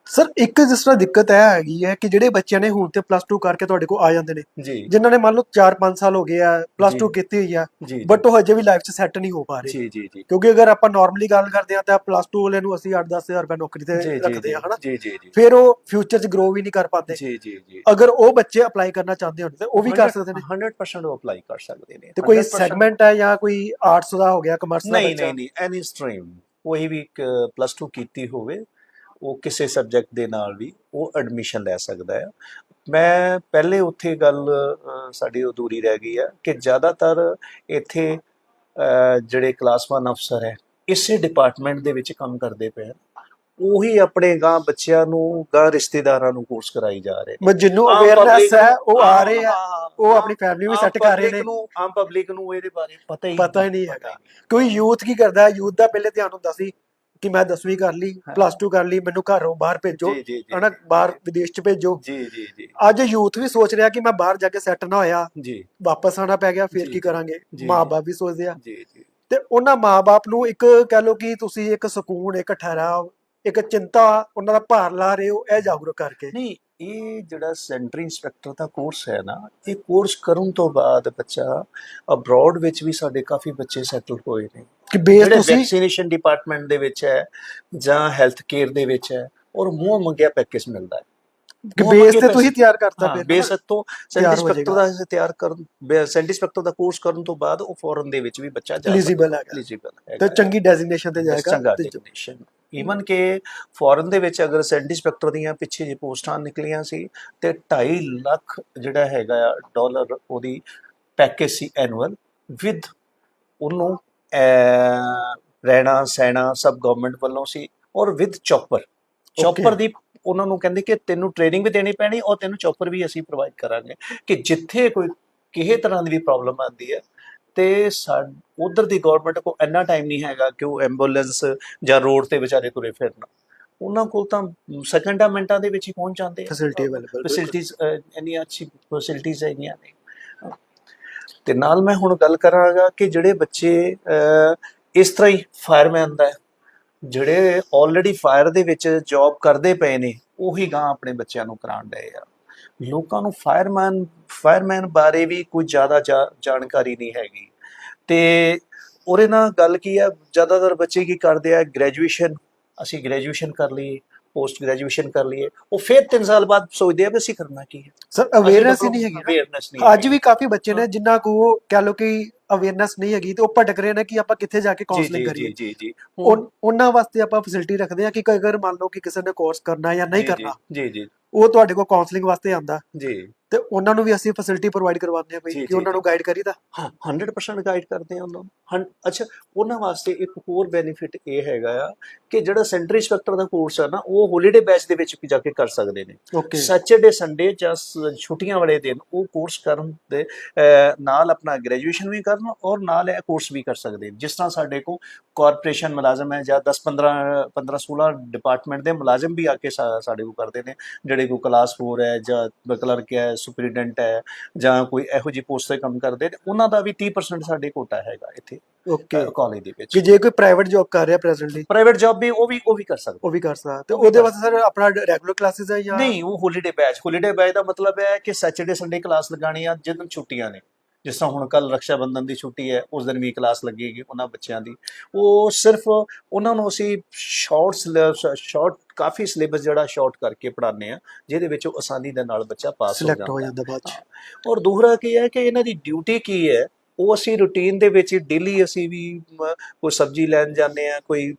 ਸਰ ਇੱਕ ਜਿਸ ਤਰ੍ਹਾਂ ਦਿੱਕਤ ਇਹ ਹੈਗੀ ਹੈ ਕਿ ਜਿਹੜੇ ਬੱਚਿਆਂ ਨੇ ਹੁਣ ਤੇ ਪਲੱਸ 2 ਕਰਕੇ ਤੁਹਾਡੇ ਕੋਲ ਆ ਜਾਂਦੇ ਨੇ ਜੀ। ਜਿਨ੍ਹਾਂ ਨੇ ਮੰਨ ਲਓ 4-5 ਸਾਲ ਹੋ ਗਏ ਆ ਪਲੱਸ ਜੀ। 2 ਕੀਤੀ ਹੋਈ ਆ ਜੀ ਬਟ ਉਹ ਹਜੇ ਵੀ ਲਾਈਫ 'ਚ ਸੈੱਟ ਨਹੀਂ ਹੋ ਪਾ ਰਹੇ। ਜੀ ਜੀ ਜੀ। ਕਿਉਂਕਿ ਅਗਰ ਆਪਾਂ ਨਾਰਮਲੀ ਗੱਲ ਕਰਦੇ ਆ ਤਾਂ ਪਲੱਸ 2 ਵਾਲੇ ਨੂੰ ਅਸੀਂ 8-10000 ਰੁਪਏ ਨੌਕਰੀ ਤੇ ਰੱਖਦੇ ਆ ਹਨਾ? ਜੀ ਜੀ ਜੀ। ਫਿਰ ਉਹ ਫਿਊਚਰ 'ਚ ਗਰੋ ਵੀ ਨਹੀਂ ਕਰ ਪਾਉਂਦੇ। ਜੀ ਜੀ ਜੀ। ਅਗਰ ਉਹ ਬੱਚੇ ਅਪਲਾਈ ਕਰਨਾ ਚਾਹੁੰਦੇ ਹੋਣ ਤਾਂ ਉਹ ਵੀ ਕਰ ਸਕਦੇ ਨੇ। 100% ਉਹ ਅਪਲਾਈ ਕਰ ਸਕਦੇ ਨੇ। ਤੇ ਕੋਈ 100% ਸੈਗਮੈਂਟ ਹੈ ਜਾਂ ਕੋਈ ਆਰਟਸ ਦਾ ਹੋ ਗਿਆ ਕਮਰਸ ਦਾ ਨਹੀਂ ਨਹੀਂ ਨਹੀਂ ਐਨੀ ਸਟਰੀਮ ਕੋਈ ਵੀ ਪਲੱਸ 2 ਕੀਤੀ ਹੋਵੇ ਉਹ ਕਿਸੇ ਸਬਜੈਕਟ ਦੇ ਨਾਲ ਵੀ ਉਹ ਐਡਮਿਸ਼ਨ ਲੈ ਸਕਦਾ ਹੈ ਮੈਂ ਪਹਿਲੇ ਉੱਥੇ ਗੱਲ ਸਾਡੀ ਅਧੂਰੀ ਰਹਿ ਗਈ ਹੈ ਕਿ ਜ਼ਿਆਦਾਤਰ ਇੱਥੇ ਜਿਹੜੇ ਕਲਾਸ 1 ਅਫਸਰ ਹੈ ਇਸੇ ਡਿਪਾਰਟਮੈਂਟ ਦੇ ਵਿੱਚ ਕੰਮ ਕਰਦੇ ਪਏ ਉਹੀ ਆਪਣੇ ਗਾਂ ਬੱਚਿਆਂ ਨੂੰ ਗਾਂ ਰਿਸ਼ਤੇਦਾਰਾਂ ਨੂੰ ਕੋਰਸ ਕਰਾਈ ਜਾ ਰਹੇ ਨੇ। ਮੈਂ ਜਿੰਨੂੰ ਅਵੇਅਰਨੈਸ ਹੈ ਉਹ ਆ ਰਹੇ ਆ। ਉਹ ਆਪਣੀ ਫੈਮਿਲੀ ਵੀ ਸੈੱਟ ਕਰ ਰਹੇ ਨੇ। ਨੂੰ ਆਮ ਪਬਲਿਕ ਨੂੰ ਇਹਦੇ ਬਾਰੇ ਪਤਾ ਹੀ ਪਤਾ ਹੀ ਨਹੀਂ ਹੈਗਾ। ਕੋਈ ਯੂਥ ਕੀ ਕਰਦਾ ਹੈ? ਯੂਥ ਦਾ ਪਹਿਲੇ ਧਿਆਨ ਹੁੰਦਾ ਸੀ ਕਿ ਮੈਂ 10ਵੀਂ ਕਰ ਲਈ। ਪਲੱਸ 2 ਕਰ ਲਈ ਮੈਨੂੰ ਘਰੋਂ ਬਾਹਰ ਭੇਜੋ ਜੀ ਜੀ ਜੀ ਹਨਾ ਬਾਹਰ ਵਿਦੇਸ਼ 'ਚ ਭੇਜੋ। ਜੀ ਜੀ ਜੀ। ਅੱਜ ਯੂਥ ਵੀ ਸੋਚ ਰਿਹਾ ਕਿ ਮੈਂ ਬਾਹਰ ਜਾ ਕੇ ਸੈੱਟ ਨਾ ਹੋਇਆ ਜੀ। ਵਾਪਸ ਆਣਾ ਪੈ ਗਿਆ ਫਿਰ ਜੀ, ਕੀ ਕਰਾਂਗੇ? ਜੀ, ਮਾਪੇ ਵੀ ਸੋਚਦੇ ਆ। ਜੀ ਜੀ। ਤੇ ਉਹਨਾਂ ਮਾਪੇ ਨੂੰ ਇੱਕ ਕਹਿ ਲਓ ਕਿ ਤੁਸੀਂ ਇੱਕ ਸਕੂਨ ਇੱਕ ਠਹਿਰਾਵ ਇੱਕ ਚਿੰਤਾ ਉਹਨਾਂ ਦਾ ਭਾਰ ਲਾ ਰਹੇ ਹੋ ਇਹ ਜਾਗਰੂਕ ਕਰਕੇ। ਨਹੀਂ ਇਹ ਜਿਹੜਾ ਸੈਂਟਰੀ ਇੰਸਪੈਕਟਰ ਦਾ ਕੋਰਸ ਹੈ ਨਾ ਇਹ ਕੋਰਸ ਕਰਨ ਤੋਂ ਬਾਅਦ ਬੱਚਾ ਅਬਰੋਡ ਵਿੱਚ ਵੀ ਸਾਡੇ ਕਾਫੀ ਬੱਚੇ ਸੈਟਲ ਹੋਏ ਨੇ। ਕਿ ਬੇਸ ਜਿਹੜੇ ਤੁਸੀਂ ਵੈਕਸੀਨੇਸ਼ਨ ਡਿਪਾਰਟਮੈਂਟ ਦੇ ਵਿੱਚ ਹੈ ਜਾਂ ਹੈਲਥ ਕੇਅਰ ਦੇ ਵਿੱਚ ਹੈ ਔਰ ਮੂੰਹ ਮੰਗਿਆ ਪੈਕੇਜ ਮਿਲਦਾ ਹੈ। ਕਿ ਬੇਸ ਤੇ ਤੁਸੀਂ ਤਿਆਰ ਕਰਤਾ ਹਾਂ ਫਿਰ ਬੇਸ ਤੋਂ ਹੋ ਇੰਸਪੈਕਟਰ ਦਾ ਤਿਆਰ ਕਰਨ ਇੰਸਪੈਕਟਰ ਦਾ ਕੋਰਸ ਕਰਨ ਤੋਂ ਬਾਅਦ ਉਹ ਫੋਰਨ ਦੇ ਵਿੱਚ ਵੀ ਬੱਚਾ ਜਾ Eligible ਹੈਗਾ। ਐਲੀਜੀਬਲ ਤੇ ਚੰਗੀ ਡੈਜ਼ਿਗਨੇਸ਼ਨ ਤੇ ਜਾਏਗਾ ਚੰਗਾ ਤੇ ਡੈਫੀਨੇਸ਼ਨ ਈਵਨ ਕਿ ਫੋਰਨ ਦੇ ਵਿੱਚ ਅਗਰ ਇੰਸਪੈਕਟਰ ਦੀਆਂ ਪਿੱਛੇ ਜੇ ਪੋਸਟਾਂ ਨਿਕਲੀਆਂ ਸੀ ਤੇ 2.5 ਲੱਖ ਜਿਹੜਾ ਹੈਗਾ ਡਾਲਰ ਉਹਦੀ ਪੈਕੇਜ ਸੀ ਐਨੂਅਲ ਵਿਦ ਉਹਨੂੰ ਰਹਿਣਾ ਸਹਿਣਾ ਸਭ ਗਵਰਨਮੈਂਟ ਵੱਲੋਂ ਸੀ ਔਰ ਵਿਦ ਚੌਪਰ ਚੌਪਰ ਦੀ ਉਹਨਾਂ ਨੂੰ ਕਹਿੰਦੇ ਕਿ ਤੈਨੂੰ ਟ੍ਰੇਨਿੰਗ ਵੀ ਦੇਣੀ ਪੈਣੀ ਔਰ ਤੈਨੂੰ ਚੌਪਰ ਵੀ ਅਸੀਂ ਪ੍ਰੋਵਾਈਡ ਕਰਾਂਗੇ ਕਿ ਜਿੱਥੇ ਕੋਈ ਕਿਸੇ ਤਰ੍ਹਾਂ ਦੀ ਵੀ ਪ੍ਰੋਬਲਮ ਆਉਂਦੀ ਹੈ ਤੇ ਉਧਰ ਦੀ ਗਵਰਨਮੈਂਟ ਕੋ ਇੰਨਾ ਟਾਈਮ ਨਹੀਂ ਹੈਗਾ ਕਿ ਉਹ ਐਂਬੂਲੈਂਸ ਜਾਂ ਰੋਡ ਤੇ ਵਿਚਾਰੇ ਤੁਰੇ ਫਿਰਨ। ਉਹਨਾਂ ਕੋਲ ਤਾਂ ਸੈਕਿੰਡਾਂ ਮਿੰਟਾਂ ਦੇ ਵਿੱਚ ਹੀ ਪਹੁੰਚ ਜਾਂਦੇ ਫੈਸਿਲਿਟੀ ਅਵੇਲੇਬਲ ਫੈਸਿਲਿਟੀਆਂ ਇੰਨੀਆਂ ਅੱਛੀ ਫੈਸਿਲਿਟੀਆਂ ਹੈਗੀਆਂ ਨੇ। ਤੇ ਨਾਲ ਮੈਂ ਹੁਣ ਗੱਲ ਕਰਾਂਗਾ ਕਿ ਜਿਹੜੇ ਬੱਚੇ ਇਸ ਤਰ੍ਹਾਂ ਹੀ ਫਾਇਰਮੈਨ ਦਾ ਜਿਹੜੇ ਆਲਰੇਡੀ ਫਾਇਰ ਦੇ ਵਿੱਚ ਜੌਬ ਕਰਦੇ ਪਏ ਨੇ, ਉਹੀ ਗਾਂ ਆਪਣੇ ਬੱਚਿਆਂ ਨੂੰ ਕਰਾਉਣ ਡਏ ਆ। ਲੋਕਾਂ ਨੂੰ ਫਾਇਰਮੈਨ ਫਾਇਰਮੈਨ ਬਾਰੇ ਵੀ ਕੋਈ ਜ਼ਿਆਦਾ ਜਾ- ਜਾਣਕਾਰੀ ਨਹੀਂ ਹੈਗੀ। ਤੇ ਉਹਦੇ ਨਾਲ ਗੱਲ ਕੀ ਆ, ਜ਼ਿਆਦਾਤਰ ਬੱਚੇ ਕੀ ਕਰਦੇ ਆ ਗ੍ਰੈਜੂਏਸ਼ਨ ਅਸੀਂ ਗ੍ਰੈਜੂਏਸ਼ਨ ਕਰ ਲਈਏ। ਪੋਸਟ ਗ੍ਰੈਜੂਏਸ਼ਨ ਕਰ ਲਈਏ ਉਹ ਫਿਰ 3 ਸਾਲ ਬਾਅਦ ਸੋਚਦੇ ਆ ਵੀ ਅਸੀਂ ਕਰਨਾ ਕੀ ਹੈ। ਸਰ ਅਵੇਅਰਨੈਸ ਹੀ ਨਹੀਂ ਹੈਗੀ। ਅਵੇਅਰਨੈਸ ਨਹੀਂ ਅੱਜ ਵੀ ਕਾਫੀ ਬੱਚੇ ਨੇ ਜਿਨ੍ਹਾਂ ਕੋ ਕਹਿ ਲਓ ਕਿ ਅਵੇਅਰਨੈਸ ਨਹੀਂ ਹੈਗੀ ਤੇ ਉਹ ਭਟਕ ਰਹੇ ਨੇ ਕਿ ਆਪਾਂ ਕਿੱਥੇ ਜਾ ਕੇ ਕਾਉਂਸਲਿੰਗ ਕਰੀਏ। ਜੀ ਜੀ ਜੀ। ਉਹਨਾਂ ਵਾਸਤੇ ਆਪਾਂ ਫੈਸਿਲਿਟੀ ਰੱਖਦੇ ਆ ਕਿ ਅਗਰ ਮੰਨ ਲਓ ਕਿ ਕਿਸੇ ਨੇ ਕੋਰਸ ਕਰਨਾ ਜਾਂ ਨਹੀਂ ਕਰਨਾ ਜੀ ਜੀ। ਉਹ ਤੁਹਾਡੇ ਕੋਲ ਕਾਉਂਸਲਿੰਗ ਵਾਸਤੇ ਆਂਦਾ ਜੀ। ਤੇ ਉਹਨਾਂ ਨੂੰ ਵੀ ਅਸੀਂ ਫੈਸਿਲਿਟੀ ਪ੍ਰੋਵਾਈਡ ਕਰਵਾਉਂਦੇ ਹਾਂ ਬਈ ਜੀ, ਕਿ ਜੀ, ਉਹਨਾਂ ਨੂੰ ਗਾਈਡ ਕਰੀਦਾ। ਹਾਂ 100% ਗਾਈਡ ਕਰਦੇ ਆ ਉਹਨਾਂ ਨੂੰ। ਹੰ- ਅੱਛਾ ਉਹਨਾਂ ਵਾਸਤੇ ਇੱਕ ਹੋਰ ਬੈਨੀਫਿਟ ਇਹ ਹੈਗਾ ਆ ਕਿ ਜਿਹੜਾ ਸੈਂਟਰ ਇੰਸਪੈਕਟਰ ਦਾ ਕੋਰਸ ਹੈ ਨਾ ਉਹ ਹੌਲੀਡੇ ਬੈਚ ਦੇ ਵਿੱਚ ਵੀ ਜਾ ਕੇ ਕਰ ਸਕਦੇ ਨੇ। ਓਕੇ ਸੈਚਰਡੇ ਸੰਡੇ ਜਾਂ ਸ- ਛੁੱਟੀਆਂ ਵਾਲੇ ਦਿਨ ਉਹ ਕੋਰਸ ਕਰਨ ਦੇ ਅਹ, ਨਾਲ ਆਪਣਾ ਗ੍ਰੈਜੂਏਸ਼ਨ ਵੀ ਕਰਨ ਔਰ ਨਾਲ ਇਹ ਕੋਰਸ ਵੀ ਕਰ ਸਕਦੇ ਨੇ। ਜਿਸ ਤਰ੍ਹਾਂ ਸਾਡੇ ਕੋਲ ਕਾਰਪੋਰੇਸ਼ਨ ਮੁਲਾਜ਼ਮ ਹੈ ਜਾਂ 10 15 15 16 ਡਿਪਾਰਟਮੈਂਟ ਦੇ ਮੁਲਾਜ਼ਮ ਵੀ ਆ ਕੇ ਸਾ- ਸਾਡੇ ਕੋਲ ਕਰਦੇ ਨੇ। ਜਿਹੜੇ ਕੋ ਕਲਾਸ 4 ਹੈ ਜਾਂ ਕਲਰਕ ਹੈ ਸੁਪਰੀਡੈਂਟ ਹੈ ਜਾਂ ਕੋਈ ਇਹੋ ਜਿਹੀ ਪੋਸਟ ਤੇ ਕੰਮ ਕਰਦੇ ਨੇ ਉਹਨਾਂ ਦਾ ਵੀ 30% ਸਾਡੇ ਕੋਟਾ ਹੈਗਾ ਇੱਥੇ ਓਕੇ ਕਾਲਜ ਦੇ ਵਿੱਚ। ਕਿ ਜੇ ਕੋਈ ਪ੍ਰਾਈਵੇਟ ਜੌਬ ਕਰ ਰਿਹਾ ਪ੍ਰੈਜ਼ੈਂਟਲੀ ਪ੍ਰਾਈਵੇਟ ਜੌਬ ਵੀ ਉਹ ਵੀ ਉਹ ਵੀ ਕਰ ਸਕਦੇ। ਉਹ ਵੀ ਕਰ ਸਕਦਾ। ਤੇ ਉਹਦੇ ਵਾਸਤੇ ਸਰ ਆਪਣਾ ਰੈਗੂਲਰ ਕਲਾਸਿਸ ਹੈ ਜਾਂ? ਨਹੀਂ ਉਹ ਹੌਲੀਡੇ ਬੈਚ ਹੌਲੀਡੇ ਬੈਚ ਦਾ ਮਤਲਬ ਹੈ ਕਿ ਸੈਚਰਡੇ ਸੰਡੇ ਕਲਾਸ ਲਗਾਣੀ ਆ ਜਿਸ ਦਿਨ ਛੁੱਟੀਆਂ ਨੇ। ਜਿਸ ਤਰ੍ਹਾਂ ਹੁਣ ਕੱਲ ਰੱਖਿਆ ਬੰਧਨ ਦੀ ਛੁੱਟੀ ਹੈ ਉਸ ਦਿਨ ਵੀ ਕਲਾਸ ਲੱਗੇਗੀ ਉਹਨਾਂ ਬੱਚਿਆਂ ਦੀ। ਉਹ ਸਿਰਫ ਉਹਨਾਂ ਨੂੰ ਅਸੀਂ ਸ਼ਾਰਟ ਸ਼ਾਰਟ ਕਾਫੀ ਸਿਲੇਬਸ ਜਿਹੜਾ ਸ਼ਾਰਟ ਕਰਕੇ ਪੜਾਉਂਦੇ ਆ ਜਿਹਦੇ ਵਿੱਚ ਉਹ ਆਸਾਨੀ ਦੇ ਨਾਲ ਬੱਚਾ ਪਾਸ ਹੋ ਸਿਲੈਕਟ ਹੋ ਜਾਂਦਾ ਜਾਂਦਾ ਬਾਅਦ ਚ। ਔਰ ਦੂਸਰਾ ਕੀ ਹੈ ਕਿ ਇਹਨਾਂ ਦੀ ਡਿਊਟੀ ਕੀ ਹੈ? ਉਹ ਅਸੀਂ ਰੂਟੀਨ ਦੇ ਵਿੱਚ ਡੇਲੀ ਅਸੀਂ ਵੀ ਕੋਈ ਸਬਜ਼ੀ ਲੈਣ ਜਾਂਦੇ ਆ ਕੋਈ